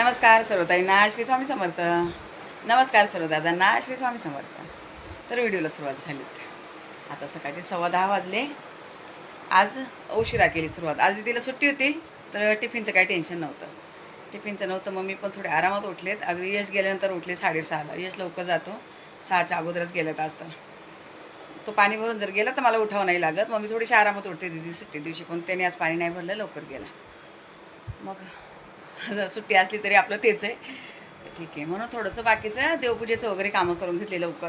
नमस्कार सर्वताईंना श्री स्वामी समर्थ. नमस्कार सर्वदादांना श्री स्वामी समर्थ. तर व्हिडिओला सुरुवात झालीत आता सकाळचे सव्वा दहा वाजले. आज उशिरा केली सुरुवात. आज तिला सुट्टी होती तर टिफिनचं काही टेन्शन नव्हतं. टिफिनचं नव्हतं मग मी पण थोडे आरामात उठलेत. अगदी यश गेल्यानंतर उठले साडेसहाला. यश लवकर जातो. सहाच्या अगोदरच गेल्यात आज तर. तो पाणी भरून जर गेला तर मला उठावं नाही लागत. मग मी थोडीशी आरामात उठते दिदी सुट्टी दिवशी पण त्याने आज पाणी नाही भरलं लवकर गेला. मग जर सुट्टी असली तरी आपलं तेच आहे. तर ठीक आहे म्हणून थोडंसं बाकीचं देवपूजेचं वगैरे कामं करून घेतले लवकर.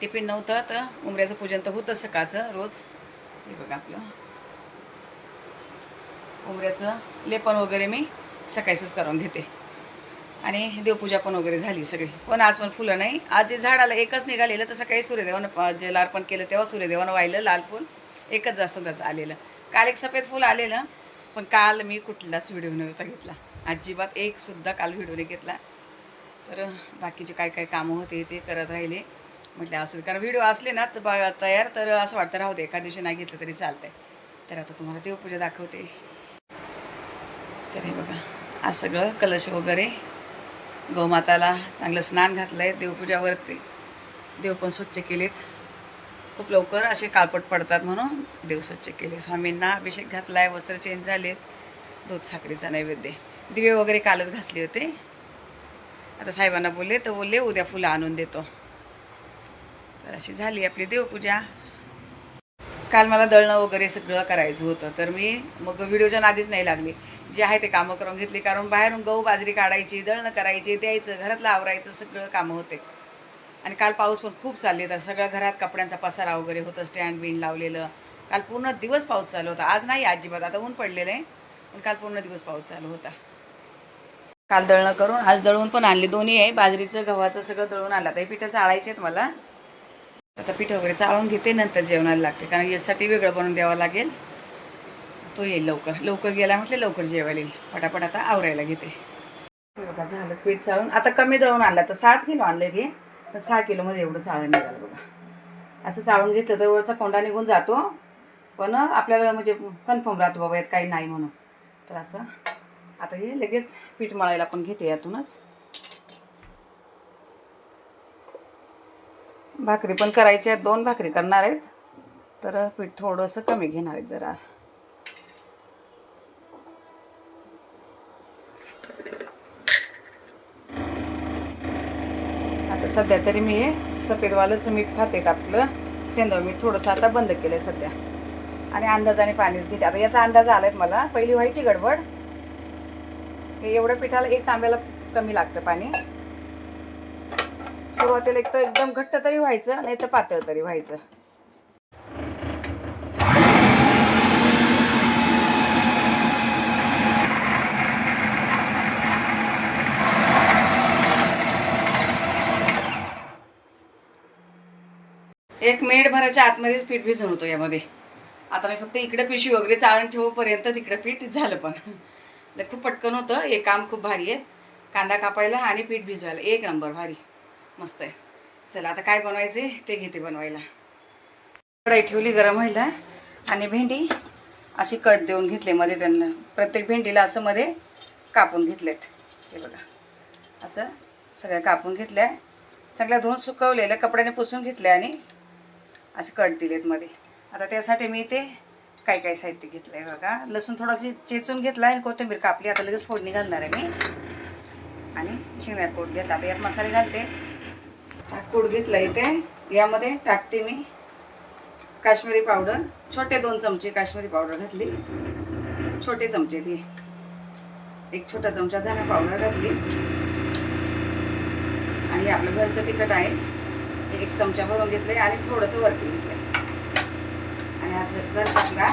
टिफिन नव्हतं तर उमऱ्याचं पूजन तर होतं सकाळचं रोज. हे बघा आपलं. उमऱ्याचं लेपन वगैरे मी सकाळीच करून घेते. आणि देवपूजा पण वगैरे झाली सगळी. पण आज पण फुलं नाही. आज जे झाडाला एकच निघालेलं तर सकाळी सूर्यदेवानं जे लार्पण केलं तेव्हा सूर्यदेवानं वाहिलं लाल फूल. एकच जास्वंदाचं आलेलं. काल एक सफेद फूल आलेलं पण काल मी कुठलाच व्हिडिओ नव्हता घेतला. अजिबात एकसुद्धा काल व्हिडिओ नाही घेतला. तर बाकीचे काय काय कामं होते ते करत राहिले. म्हटलं असू दे कारण व्हिडिओ असले ना तर बा तयार तर असं वाटतं राहू दे एका दिवशी नाही घेतलं तरी चालतंय. तर आता तुम्हाला देवपूजा दाखवते. तर हे बघा आज सगळं कलश वगैरे गौमाताला चांगलं स्नान घातलं आहे देवपूजावरती देव पण स्वच्छ केलेत. खूप लवकर असे काळपट पडतात म्हणून देव स्वच्छ केले. स्वामींना अभिषेक घातला आहे वस्त्र चेंज झालेत दूध साखरेचा नैवेद्य. दिवे वगैरे कालच घासले होते. आता साहेबांना बोलले तर बोलले उद्या फुलं आणून देतो. तर अशी झाली आपली देवपूजा. काल मला दळणं वगैरे सगळं करायचं होतं तर मी मग व्हिडिओच्या आधीच नाही लागली. जे आहे ते कामं करून घेतली कारण बाहेरून गहू बाजरी काढायची दळणं करायची द्यायचं घरातलं आवरायचं सगळं कामं होते. आणि काल पाऊस पण खूप चालले तर सगळ्या घरात कपड्यांचा पसारा वगैरे होतं स्टँड बिंड लावलेलं. काल पूर्ण दिवस पाऊस चालू होता. आज नाही अजिबात. आता ऊन पडलेलं आहे पण काल पूर्ण दिवस पाऊस चालू होता. काल दळणं करून आज दळून पण आणले. दोन्ही आहे बाजरीचं गव्हाचं सगळं दळून आलं आता हे पिठं चाळायचे आहेत मला. आता पीठ वगैरे चाळून घेते नंतर जेवणाला लागते. कारण यासाठी वेगळं बनवून द्यावं लागेल. तो येईल लवकर. लवकर गेला म्हटलं लवकर जेवायला येईल. पटापट आता आवरायला घेते. झालं पीठ चाळून. आता कमी दळून आणलं. तर सहाच किलो आणले ते तर सहा किलोमध्ये एवढं चाळण निघालं बघा. असं चाळून घेतलं तर वरचा कोंडा निघून जातो. पण आपल्याला म्हणजे कन्फर्म राहतो बाबा यात काही नाही म्हणून. तर असं आता हे लगेच पीठ मळायला पण घेते यातूनच. भाकरी पण करायची आहेत दोन भाकरी करणार आहेत. तर पीठ थोडंसं कमी घेणार आहेत जरा. सध्या तरी मी हे सफेदवालंच मीठ खाते आपलं. सेंदव मीठ थोडंसं आता बंद केलं आहे सध्या. आणि अंदाजाने पाणीच घेते. आता याचा अंदाज आला आहे मला. पहिली व्हायची गडबड. हे एवढ्या पिठाला एक तांब्याला कमी लागतं पाणी. सुरुवातीला एक तर एकदम घट्ट तरी व्हायचं नाही तर पातळ तरी व्हायचं. एक मिनिट भराच्या आतमध्येच पीठ भिजून होतो यामध्ये. आता मी फक्त इकडं पिशवी वगैरे चाळून ठेवूपर्यंत तिकडं पीठ झालं पण. खूप पटकन होतं. हे काम खूप भारी आहे. कांदा कापायला आणि पीठ भिजवायला. एक नंबर भारी. मस्त आहे. चला आता काय बनवायचे ते घेते बनवायला. कढाई ठेवली गरम व्हायला आणि भेंडी अशी कट देऊन घेतले मध्ये त्यांना. प्रत्येक भेंडीला असं मध्ये कापून घेतलेत. हे बघा. असं सगळ्या कापून घेतल्या. चांगल्या धुवून सुकवलेल्या कपड्याने पुसून घेतल्या आणि असे कट दिलेत मध्ये. आता त्यासाठी मी ते काय काय साहित्य घेतलं आहे बघा. लसूण थोडंसं चेचून घेतला आणि कोथिंबीर कापली. आता लगेच फोडणी घालणार आहे मी. आणि शेंगदाणा कोट घेतला. आता यात मसाले घालते. कोट घेतला इथे. यामध्ये टाकते मी काश्मीरी पावडर. छोटे दोन चमचे काश्मीरी पावडर घातली. छोटे चमचे ती एक छोटा चमचा धना पावडर घातली. आणि आपलं घरचं तिखट आहे. एक चमचा भरून घेतले आणि थोडंसं वरती घेतलं आणि आज घरचा आपला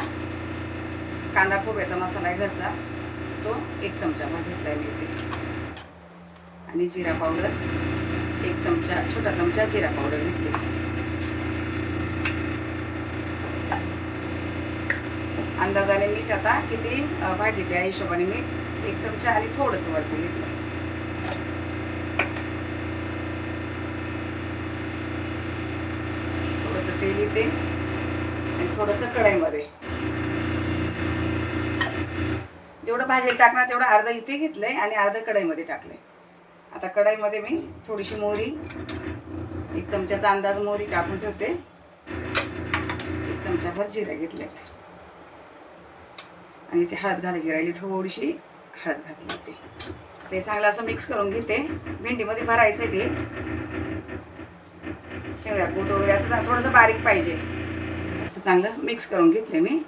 कांदा खोबऱ्याचा मसाला आहे घरचा तो एक चमचा भर घेतला आहे मी इथे. आणि जिरा पावडर एक चमचा छोटा चमचा जिरा पावडर घेतली अंदाजाने मीठ आता किती भाजी त्या हिशोबाने मीठ एक चमचा आणि थोडंसं वरती घेतलं थोडंसं तेल इथे आणि थोडंसं कढईमध्ये. जेवढं भाजी टाकणार तेवढं अर्धा इथे घेतलंय आणि अर्धं कढईमध्ये टाकलंय. आता कढईमध्ये मी थोडीशी मोहरी एक चमच्याचा अंदाज मोहरी टाकून ठेवते. एक चमच्याभर जिरा घेतले आणि ते हळद घालायची राहिली थोडीशी हळद घातली होती ते चांगलं असं मिक्स करून घेते. भेंडीमध्ये भरायचं आहे ते. शेवया कूट वगैरे असं थोडंसं बारीक पाहिजे. असं चांगलं मिक्स करून घेतले मी.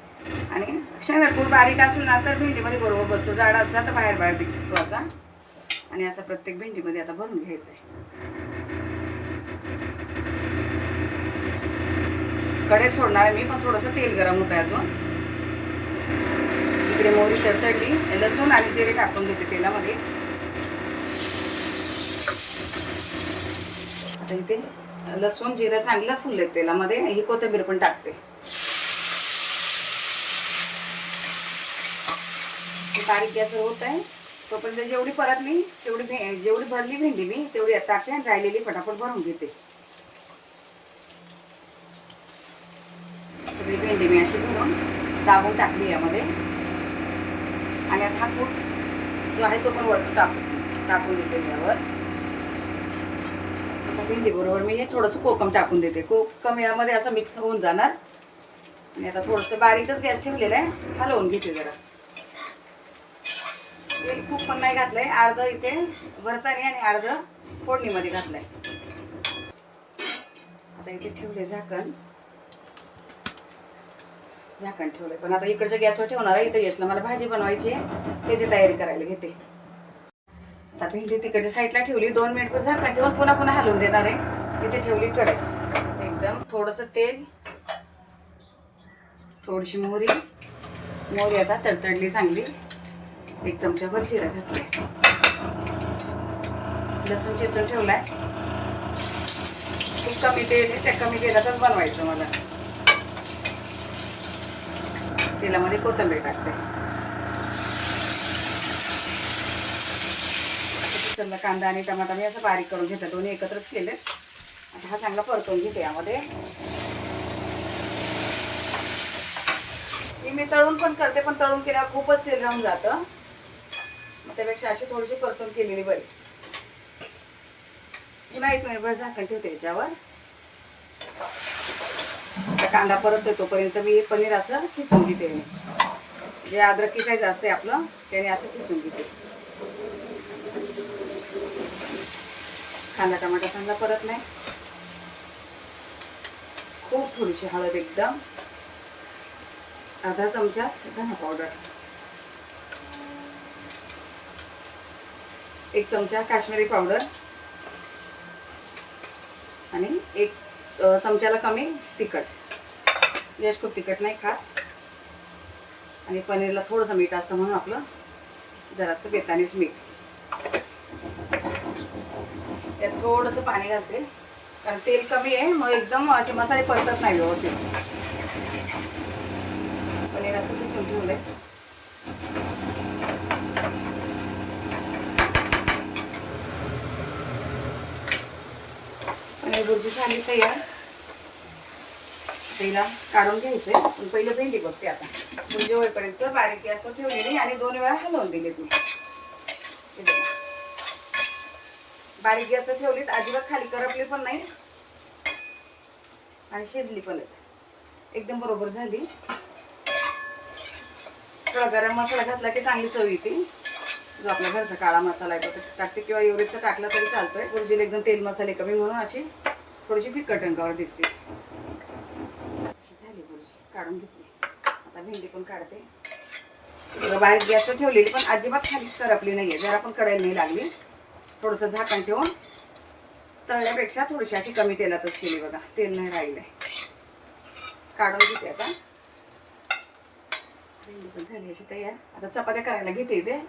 आणि शेंगा बारीक असेल ना तर भेंडीमध्ये बरोबर बसतो. जाडा असला तर बाहेर बाहेर दिसतो असा. आणि असं प्रत्येक भेंडीमध्ये आता भरून घ्यायचं आहे कडे सोडणार आहे मी पण थोडंसं तेल गरम होतं अजून. इकडे मोहरी तडतडली. लसूण आणि जिरे टाकून देते तेलामध्ये. आता इथे लसूण जिरं चांगलं फुलले तेलामध्ये. ही कोथिंबीर पण टाकते. बारीक गॅसवर होत आहे. तोपर्यंत जेवढी परतली तेवढी जेवढी भरली भेंडी मी तेवढी टाकते आणि राहिलेली फटाफट भरून घेते. सगळी भेंडी मी अशी भरून दाबून टाकली यामध्ये. आणि आता हा कूट जो आहे तो पण वर टाकू टाकून देते यावर. आता बरोबर मी हे थोडंसं कोकम टाकून देते. कोकम यामध्ये असं मिक्स होऊन जाणार. आणि आता थोडंसं बारीकच गॅस ठेवलेला आहे. हलवून घेते जरा. तेल खूप पण नाही घातलंय. अर्ध इथे भरतानी आणि अर्ध फोडणीमध्ये घातलंय. आता इथे ठेवले झाकण. झाकण ठेवलंय. पण आता इकडच्या गॅसवर ठेवणार आहे. इथं यशला मला भाजी बनवायची आहे. त्याची तयारी करायला घेते. आता भेंडी तिकडच्या साईडला ठेवली दोन मिनिट झाकण ठेवून पुन्हा पुन्हा हलवून देणार आहे. इथे ठेवली कढई एकदम थोडंसं तेल थोडीशी मोहरी. मोहरी आता तडतडली चांगली. एक चमच्याभर शिरा घातलाय लसूण चिचून ठेवलाय. खूप कमी तेल आहे त्या कमी तेलातच बनवायचं मला. तेलामध्ये कोथिंबीर टाकते. किचनला कांदा आणि टमाटा मी असं बारीक करून घेतलं दोन्ही एकत्रच केले आता हा चांगला परतून घेते यामध्ये. मी तळून पण करते पण तळून केल्यावर खूपच तेल राहून जातं. मग त्यापेक्षा अशी थोडीशी परतून केलेली बरी. पुन्हा एक मिनिटभर झाकण ठेवते याच्यावर. कांदा परत तोपर्यंत मी पनीर असं किसून घेते. मी जे अद्रक जास्त असते आपलं त्याने असं किसून घेते. कांदा टमाटा चांगला परत नाही. खूप थोडीशी हळद एकदम. अर्धा चमचाच धना पावडर. एक चमचा काश्मीरी पावडर. आणि एक चमच्याला कमी तिखट. यश खूप तिखट नाही खात. आणि पनीरला थोडंसं मीठ असतं म्हणून आपलं जरासं बेतानीच मीठ. त्यात थोडंसं पाणी घालते. कारण तेल कमी आहे मग एकदम असे मसाले परतत नाही व्यवस्थित. पनीर असं किसून ठेवलंय. पनीर भुर्जी झाली तयार. तिला काढून घ्यायचंय. पण पहिलं भेंडी बघते आता. भुर्जी होईपर्यंत बारीक गॅसवर ठेवलेली आणि दोन वेळा हलवून दिलेत मी बारीक गॅस ठेवलीत अजिबात खाली करपली पण नाही. आणि शिजली पण एकदम बरोबर झाली. थोडा गरम मसाला घातला की चांगली चव येते. जो आपल्या घरचा काळा मसाला आहे तो टाकते किंवा एवढेच टाकला तरी चालतोय. गुरुजीला एकदम तेल मसाले कमी म्हणून अशी थोडीशी फिक्कट अंगावर दिसते. अशी झाली गुरुजी काढून घेतली. आता भेंडी पण काढते. बाहेर बारीक गॅसवर ठेवलेली पण अजिबात खाली करपली नाहीये. जरा पण कडायला नाही लागली. थोडंसं झाकण ठेवून तळण्यापेक्षा थोडीशी अशी कमी तेलातच केली बघा. तेल नाही राहिलंय. काढून घेते आता. झाली अशी तयार. आता चपात्या करायला घेते इथे.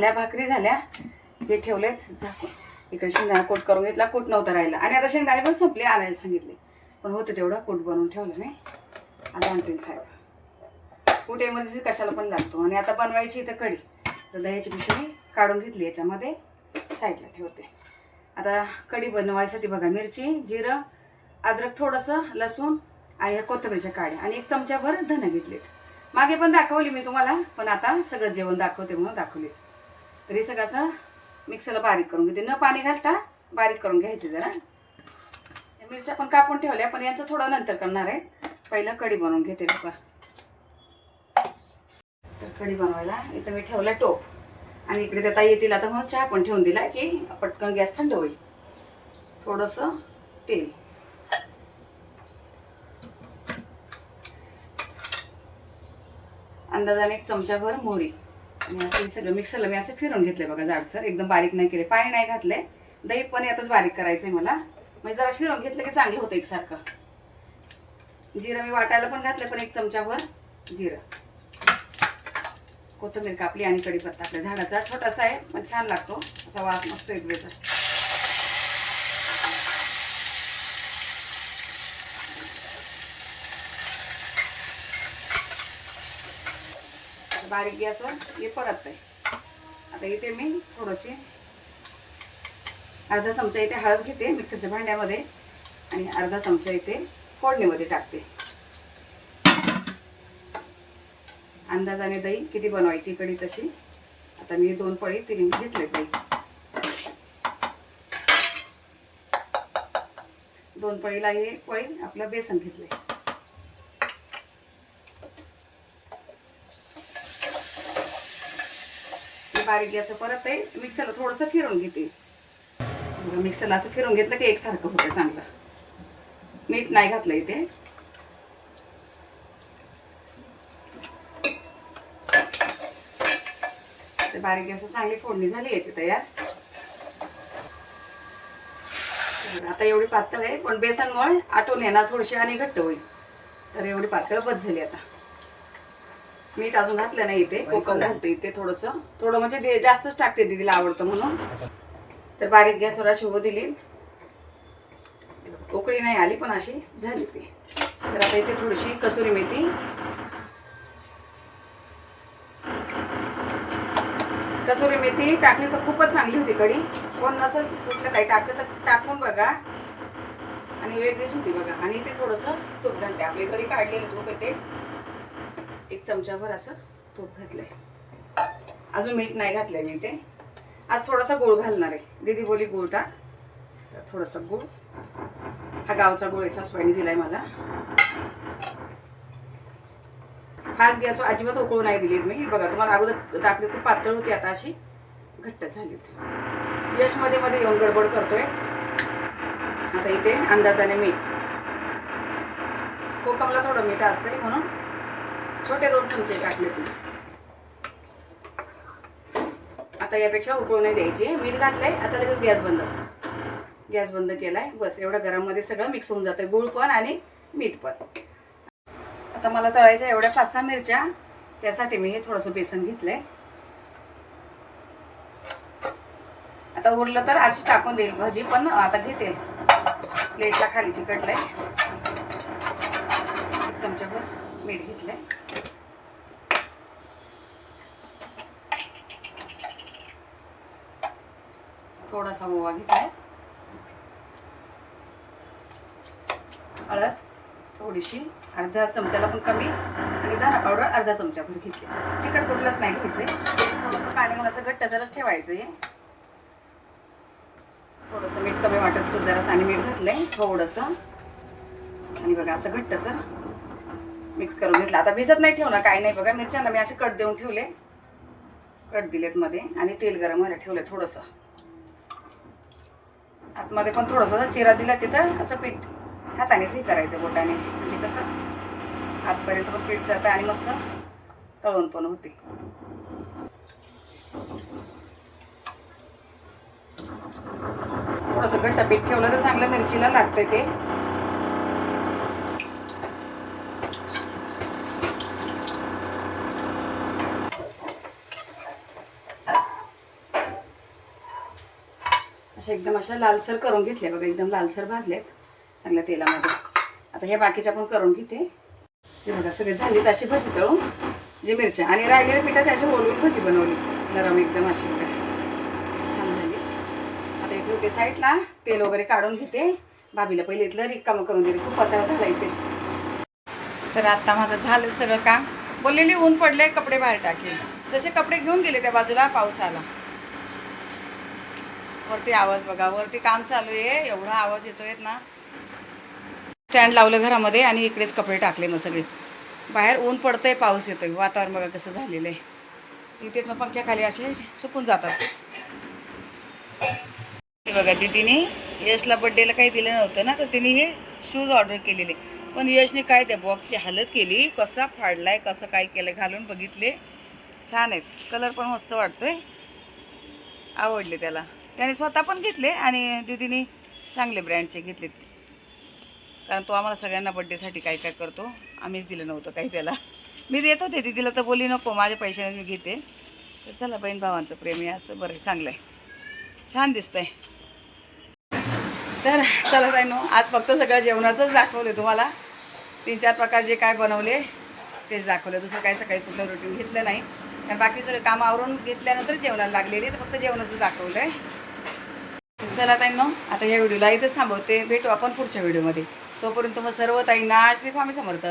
झाल्या भाकरी झाल्या. हे ठेवलेत झाकून इकडे शेंगदाणा कोट करून घेतला कोट नव्हता राहिला. आणि आता शेंगदाणे पण संपले आणायला सांगितले. पण होते तेवढं कोट बनवून ठेवलं मी. आता आणतील साहेब. कुटेमध्ये म्हणजे कशाला पण लागतो. आणि आता बनवायची इथं कढी. तर दह्याची पिशवी काढून घेतली याच्यामध्ये. साईडला ठेवते. आता कढी बनवायसाठी बघा मिरची जिरं अद्रक थोडंसं लसूण आणि या कोथिंबीरच्या काड्या. आणि एक चमच्याभर धनं घेतलेत. मागे पण दाखवली मी तुम्हाला पण आता सगळं जेवण दाखवते म्हणून दाखवले तर हे सगळं असं मिक्सरला बारीक करून घेते. न पाणी घालता बारीक करून घ्यायचे जरा. या मिरच्या पण कापून ठेवल्या पण यांचं थोडं नंतर करणार आहे. पहिलं कढी बनवून घेते लोक तर कढी बनवायला इथं मी ठेवला टोप. आणि इकडे त्या ताई येतील आता म्हणून चहा पण ठेवून दिला की पटकन गॅस थंड होईल. थोडंसं तेल. अंदाजाने एक चमचाभर मोहरी. आणि असं हे सगळं मिक्सरला मी असं फिरून घेतले बघा जाडसर एकदम बारीक नाही केले. पाणी नाही घातले दही पण यातच बारीक करायचं आहे मला. म्हणजे जरा फिरून घेतलं की चांगलं होतं एकसारखं. जिरं मी वाटायला पण घातलं पण एक चमच्यावर जिरं. कोथिंबीर कापली आणि कढीपत्ता आपल्या झाडाचा. छोटासा आहे पण छान लागतो. असा वास मस्त येतो बारीक गॅसवर हे परत आहे आता इथे मी थोडीशी अर्धा चमचा इथे हळद घेते मिक्सरच्या भांड्यामध्ये आणि अर्धा चमचा इथे फोडणीमध्ये टाकते. अंदाजाने दही किती बनवायची कढी तशी? आता मी दोन पळी तिने घेतले दही. दोन पळीला हे पळी आपलं बेसन घेतलंय. बारीक गॅस परत आहे मिक्सरला थोडंसं फिरून घेते. मिक्सरला असं फिरून घेतलं की एकसारखं होतं चांगलं. मीठ नाही घातलं इथे. ते बारीक गॅस चांगली फोडणी झाली याची तयार. आता एवढी पातळ आहे पण बेसनमुळे आटून येणार थोडीशी आणि घट्ट होईल. तर एवढी पातळ बस झाली आता. मीठ अजून घातलं नाही इथे कोकम घालते इथे थोडंसं. थोडं म्हणजे जास्तच टाकते दीदीला आवडतं म्हणून. तर बारीक गॅसवर अशी हो दिली. उकळी नाही आली पण अशी झाली ती. तर आता इथे थोडीशी कसुरी मेथी. कसुरी मेथी टाकली तर खूपच चांगली होती कढी. कोण नसेल कुठलं काही टाकलं तर टाकून बघा. आणि वेगळीच होती बघा. आणि ते थोडंसं तूप घालते. आपल्या घरी काढलेलं तूप येते एक चमचाभर असं तूप घातलंय. अजून मीठ नाही घातलंय मी ते. आज थोडासा गोळ घालणार आहे. दीदी बोली गुळ टाक तर थोडासा गुळ. हा गावचा गोळ आहे सासवाईने दिलाय मला. फास्ट गॅसवर अजिबात उकळू नाही दिली मी. बघा तुम्हाला अगोदर दाखली खूप पातळ होती आता अशी. घट्ट झाली होती यशमध्ये मध्ये येऊन गडबड करतोय. आता इथे अंदाजाने मीठ. कोकमला थोडं मीठ असतंय म्हणून. छोटे दोन चमचे टाकलेत मी आता यापेक्षा उकळू नाही द्यायची. मीठ घातलंय आता लगेच गॅस बंद गॅस बंद केलाय बस. एवढं गरममध्ये सगळं मिक्स होऊन जातं गुळ पण आणि मीठ पण. आता मला तळायच्या एवढ्या पाच सहा मिरच्या त्यासाठी मी हे थोडंसं बेसन घेतलंय. आता उरलं तर अशी टाकून देईल भाजी पण आता घेते. प्लेटला खाली चिकटलंय. चमच्याभर मीठ घेतलंय. थोडासा मोवा घेत. आहे हळद थोडीशी अर्ध्या चमच्याला पण कमी आणि दाणा पावडर अर्धा चमच्याभर घेतली तिखट कुठलंच नाही घ्यायचं थोडंसं पाणी घालून असं घट्ट जराच ठेवायचं हे थोडंसं मीठ कमी वाटत होतं जरासं आणि मीठ घातलंय थोडंसं. आणि बघा असं घट्ट सर मिक्स करून घेतलं. आता भिजत नाही ठेवणार काही नाही. बघा मिरच्यांना मी असे कट देऊन ठेवले. कट दिलेत मध्ये आणि तेल गरम व्हायला ठेवलं थोडंसं. आतमध्ये पण थोडंसं चिरा दिला तिथं असं पीठ हातानेच हे करायचं बोटाने. म्हणजे कसं? आतपर्यंत पण पीठ जातं आणि मस्त तळून पण होते. थोडंसं घट्ट पीठ ठेवलं तर चांगलं मिरचीला लागतं ते. एकदम अशा लालसर करून घेतल्या बघा एकदम लालसर भाजलेत चांगल्या तेलामध्ये. आता हे बाकीच्या पण करून घेते. हे बघा सगळे झाली अशी भजी तळून जे मिरच्या आणि राहिलेल्या पिठाची अशी ओलवून भजी बनवली. नरम एकदम अशी बघा. अशी छान झाली. आता इथे होते साईडला तेल वगैरे काढून घेते. भाभीला पहिले इथलं रिकामं करून दिली खूप पसारा झाला इथे. तर आत्ता माझं झालं सगळं काम. बोललेली ऊन पडले कपडे बाहेर टाकले जसे कपडे घेऊन गेले त्या बाजूला पाऊस आला वरती आवाज बघा. वरती काम चालू आहे. एवढा आवाज येतो आहेत ना. स्टँड लावलं घरामध्ये आणि इकडेच कपडे टाकले मग सगळे. बाहेर ऊन पडतंय पाऊस येतोय. वातावरण बघा कसं झालेलं आहे. इथेच मग पंख्याखाली असे सुकून जातात. हे बघा दिदीने यशला बड्डेला काही दिलं नव्हतं ना तर तिने हे शूज ऑर्डर केलेले. पण यशने काय त्या बॉक्सची हालत केली? कसा फाडलाय कसं काय केलं घालून बघितले. छान आहेत. कलर पण मस्त वाटतोय. आवडले त्याला. त्याने स्वतः पण घेतले आणि दिदीने चांगले ब्रँडचे घेतले कारण तो आम्हाला सगळ्यांना बड्डेसाठी काय काय करतो आम्हीच दिलं नव्हतं काही त्याला. मी देत होते दीदीला तर बोली नको माझ्या पैशाने मी घेते. तर चला बहीण भावांचं प्रेम आहे असं बरं चांगलं आहे. छान दिसतंय. तर चला ताईनो आज फक्त सगळं जेवणाचंच दाखवलं तुम्हाला. तीन चार प्रकार जे काय बनवले तेच दाखवलं दुसरं काही सकाळी कुठलं रुटीन घेतलं नाही. कारण बाकी सगळं काम आवरून घेतल्यानंतर जेवणाला लागलेली तर फक्त जेवणाचं दाखवलं आहे चला ताईंनो आता या व्हिडिओला इथंच थांबवते. भेटू आपण पुढच्या व्हिडिओमध्ये. तोपर्यंत मग सर्व ताईंना श्री स्वामी समर्थ.